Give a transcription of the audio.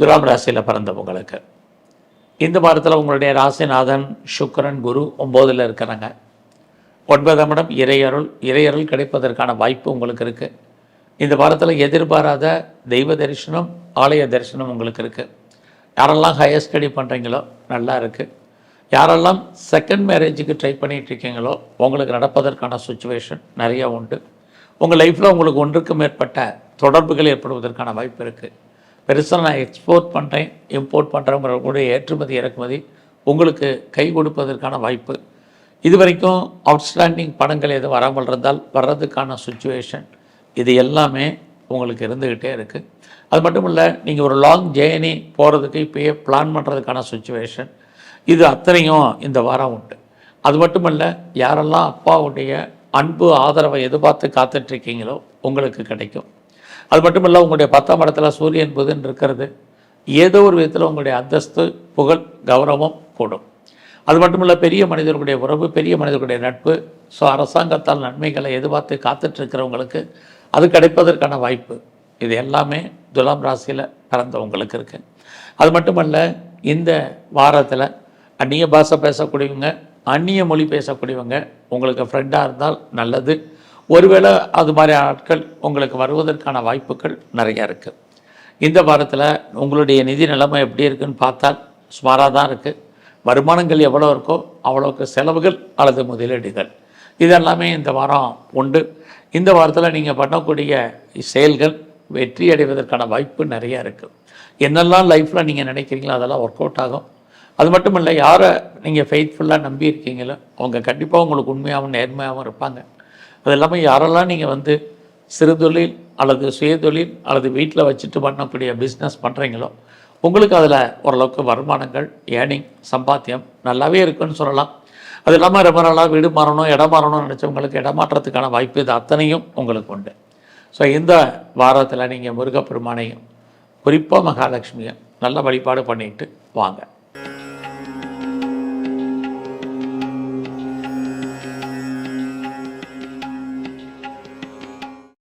துலாம் ராசியில் பிறந்தவங்களுக்கு இந்த வாரத்தில் உங்களுடைய ராசிநாதன் சுக்கரன் குரு ஒம்போதில் இருக்கிறாங்க. ஒன்பதாம் இடம் இறையருள். இறையருள் கிடைப்பதற்கான வாய்ப்பு உங்களுக்கு இருக்குது இந்த வாரத்தில் எதிர்பாராத தெய்வ தரிசனம் ஆலய தரிசனம் உங்களுக்கு இருக்குது யாரெல்லாம் ஹையர் ஸ்டடி பண்ணுறீங்களோ நல்லா இருக்குது யாரெல்லாம் செகண்ட் மேரேஜுக்கு ட்ரை பண்ணிட்டு இருக்கீங்களோ உங்களுக்கு நடப்பதற்கான சுச்சுவேஷன் நிறையா உண்டு. உங்கள் லைஃப்பில் உங்களுக்கு ஒன்றுக்கு மேற்பட்ட தொடர்புகள் ஏற்படுவதற்கான வாய்ப்பு இருக்குது பெருசாக நான் எக்ஸ்போர்ட் பண்ணுறேன் இம்போர்ட் பண்ணுறவங்களுடைய ஏற்றுமதி இறக்குமதி உங்களுக்கு கை கொடுப்பதற்கான வாய்ப்பு. இது வரைக்கும் அவுட்ஸ்டாண்டிங் பணங்கள் எதுவும் வராமல் இருந்தால் வர்றதுக்கான சுச்சுவேஷன் இது எல்லாமே உங்களுக்கு இருந்துக்கிட்டே இருக்குது அது மட்டும் இல்லை நீங்கள் ஒரு லாங் ஜேர்னி போகிறதுக்கு இப்போயே பிளான் பண்ணுறதுக்கான சுச்சுவேஷன் இது அத்தனையும் இந்த வாரம் உண்டு. அது மட்டும் இல்லை யாரெல்லாம் அப்பாவுடைய அன்பு ஆதரவை எதிர்பார்த்து காத்துட்ருக்கீங்களோ உங்களுக்கு கிடைக்கும். அது மட்டும் இல்லை உங்களுடைய பத்தாம் இடத்துல சூரியன் புதன் இருக்கிறது. ஏதோ ஒரு விதத்தில் உங்களுடைய அந்தஸ்து புகழ் கௌரவம் கூடும். அது மட்டும் இல்லை பெரிய மனிதர்களுடைய உறவு பெரிய மனிதர்களுடைய நட்பு. ஸோ அரசாங்கத்தால் நன்மைகளை எதிர்பார்த்து காத்துட்ருக்கிறவங்களுக்கு அது கிடைப்பதற்கான வாய்ப்பு. இது எல்லாமே துலாம் ராசியில் பிறந்தவங்களுக்கு இருக்குது அது மட்டுமல்ல இந்த வாரத்தில் அந்நிய பாஷை பேசக்கூடியவங்க அந்நிய மொழி பேசக்கூடியவங்க உங்களுக்கு ஃப்ரெண்டாக இருந்தால் நல்லது. ஒருவேளை அது மாதிரி ஆட்கள் உங்களுக்கு வருவதற்கான வாய்ப்புகள் நிறையா இருக்குது இந்த வாரத்தில் உங்களுடைய நிதி நிலைமை எப்படி இருக்குன்னு பார்த்தால் சுமாராக தான் இருக்குது வருமானங்கள் எவ்வளோ இருக்கோ அவ்வளோக்கு செலவுகள் அல்லது முதலீடுகள். இதெல்லாமே இந்த வாரம் உண்டு. இந்த வாரத்தில் நீங்கள் பண்ணக்கூடிய செயல்கள் வெற்றி அடைவதற்கான வாய்ப்பு நிறையா இருக்குது என்னெல்லாம் லைஃப்பில் நீங்கள் நினைக்கிறீங்களோ அதெல்லாம் ஒர்க் அவுட் ஆகும். அது மட்டும் இல்லை யாரை நீங்கள் ஃபெய்த்ஃபுல்லாக நம்பி இருக்கீங்களோ அவங்க கண்டிப்பாக உங்களுக்கு உண்மையாகவும் நேர்மையாகவும் இருப்பாங்க. அது இல்லாமல் யாரெல்லாம் நீங்கள் வந்து சிறுதொழில் அல்லது சுயதொழில் அல்லது வீட்டில் வச்சுட்டு பண்ணக்கூடிய பிஸ்னஸ் பண்ணுறீங்களோ உங்களுக்கு அதில் ஓரளவுக்கு வருமானங்கள் ஏர்னிங் சம்பாத்தியம் நல்லாவே இருக்குன்னு சொல்லலாம். அது இல்லாமல் ரொம்ப நாளாக வீடு மாறணும் இடம் மாறணும்னு நினச்சவங்களுக்கு இடமாற்றத்துக்கான வாய்ப்பு இது அத்தனையும் உங்களுக்கு உண்டு. ஸோ இந்த வாரத்தில் நீங்கள் முருகப்பெருமானையும் குறிப்பாக மகாலட்சுமியை நல்ல வழிபாடு பண்ணிட்டு வாங்க.